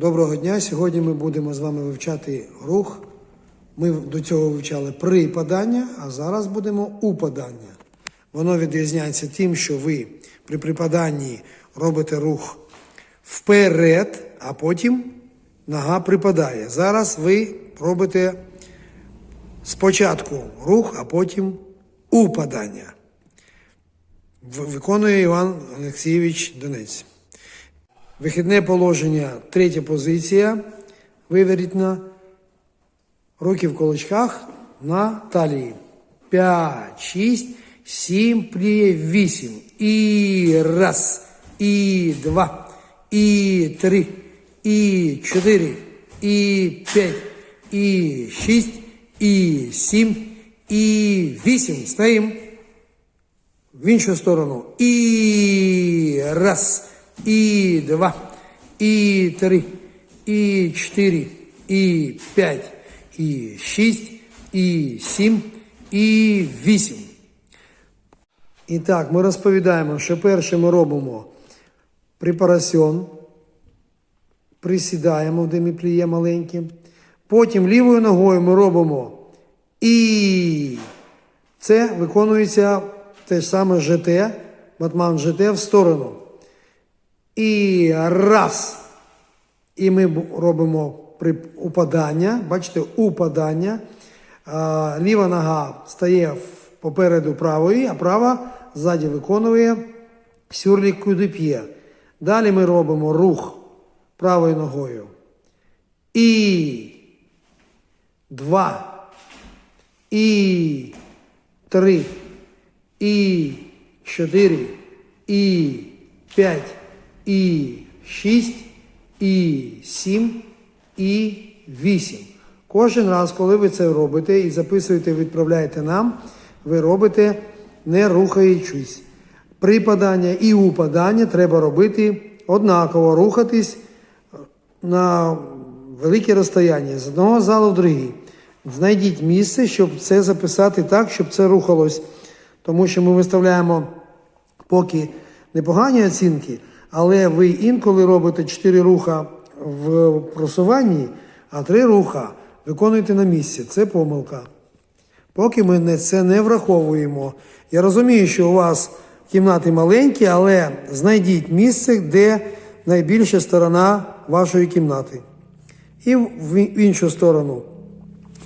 Доброго дня! Сьогодні ми будемо з вами вивчати рух. Ми до цього вивчали припадання, а зараз будемо упадання. Воно відрізняється тим, що ви при припаданні робите рух вперед, а потім нога припадає. Зараз ви робите спочатку рух, а потім упадання. Виконує Іван Олексійович Донець. Вихідне положення, третя позиція, виворітна. Руки в кулачках на талії. 5, 6, 7, пліє 8. І раз, і два, і три, і чотири, і п'ять, і шість, і сім, і вісім. Стоїмо в іншу сторону. І раз, і два, і три, і чотири, і п'ять, і шість, і сім, і вісім. І так, ми розповідаємо, що перше ми робимо препарасьон, присідаємо в деміпліє маленьке. Потім лівою ногою ми робимо і це виконується те ж саме ЖТ, батман ЖТ в сторону. І раз. І ми робимо упадання, бачите, упадання. Ліва нога стає попереду правої, а права ззаді виконує сюрлік кудип'є. Далі ми робимо рух правою ногою. І два. І три. І чотири. І п'ять. І шість. І сім. І вісім. Кожен раз, коли ви це робите і записуєте, відправляєте нам, ви робите не рухаючись. Припадання і упадання треба робити однаково, рухатись на велике розстояння з одного залу в другий. Знайдіть місце, щоб це записати так, щоб це рухалось. Тому що ми виставляємо поки непогані оцінки, але ви інколи робите 4 руха в просуванні, а 3 руха виконуєте на місці. Це помилка. Поки ми це не враховуємо. Я розумію, що у вас кімнати маленькі, але знайдіть місце, де найбільша сторона вашої кімнати. І в іншу сторону.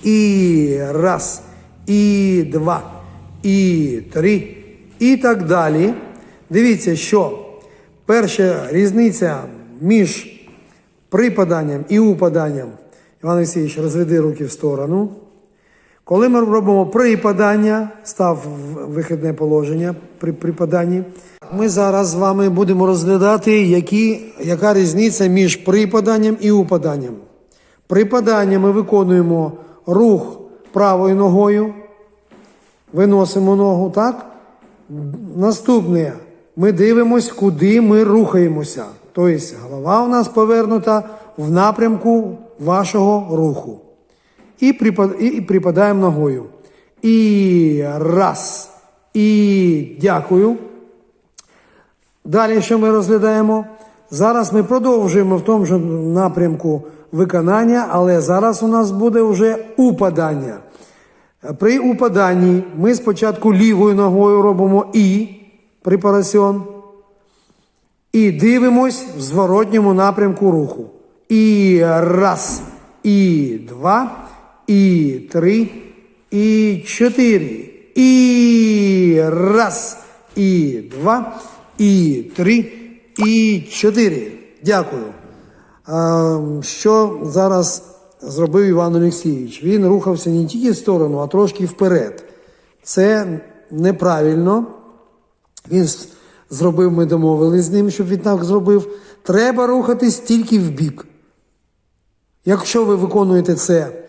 І раз, і два, і три, і так далі. Дивіться, що перша різниця між припаданням і упаданням. Іван Олексійович, розведи руки в сторону. Коли ми робимо припадання, став вихідне положення при припаданні. Ми зараз з вами будемо розглядати, які, яка різниця між припаданням і упаданням. Припадання ми виконуємо рух правою ногою, виносимо ногу, так? Наступне, ми дивимося, куди ми рухаємося. Тобто голова у нас повернута в напрямку вашого руху. І, припадаємо ногою. І раз. І дякую. Далі, що ми розглядаємо? Зараз ми продовжуємо в тому ж напрямку виконання, але зараз у нас буде вже упадання. При упаданні ми спочатку лівою ногою робимо і препарасьон. І дивимось в зворотньому напрямку руху. І раз, і два, і три, і чотири. І раз, і два, і три, і чотири. Дякую. Що зараз зробив Іван Олексійович? Він рухався не тільки в сторону, а трошки вперед. Це неправильно. Він зробив, ми домовились з ним, щоб він так зробив. Треба рухатись тільки в бік. Якщо ви виконуєте це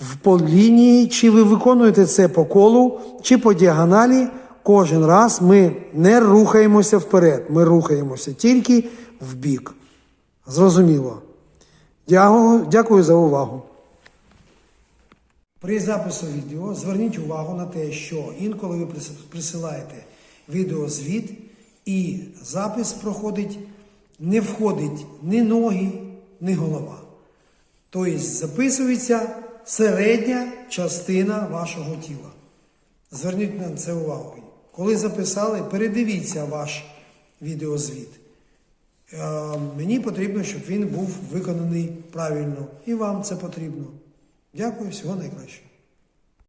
в по лінії, чи ви виконуєте це по колу, чи по діагоналі, кожен раз ми не рухаємося вперед. Ми рухаємося тільки в бік. Зрозуміло. Дякую за увагу. При запису відео зверніть увагу на те, що інколи ви присилаєте відеозвіт і запис проходить, не входить ні ноги, не голова. Тобто записується середня частина вашого тіла. Зверніть на це увагу. Коли записали, передивіться ваш відеозвіт. Е, Мені потрібно, щоб він був виконаний правильно. І вам це потрібно. Дякую, всього найкращого.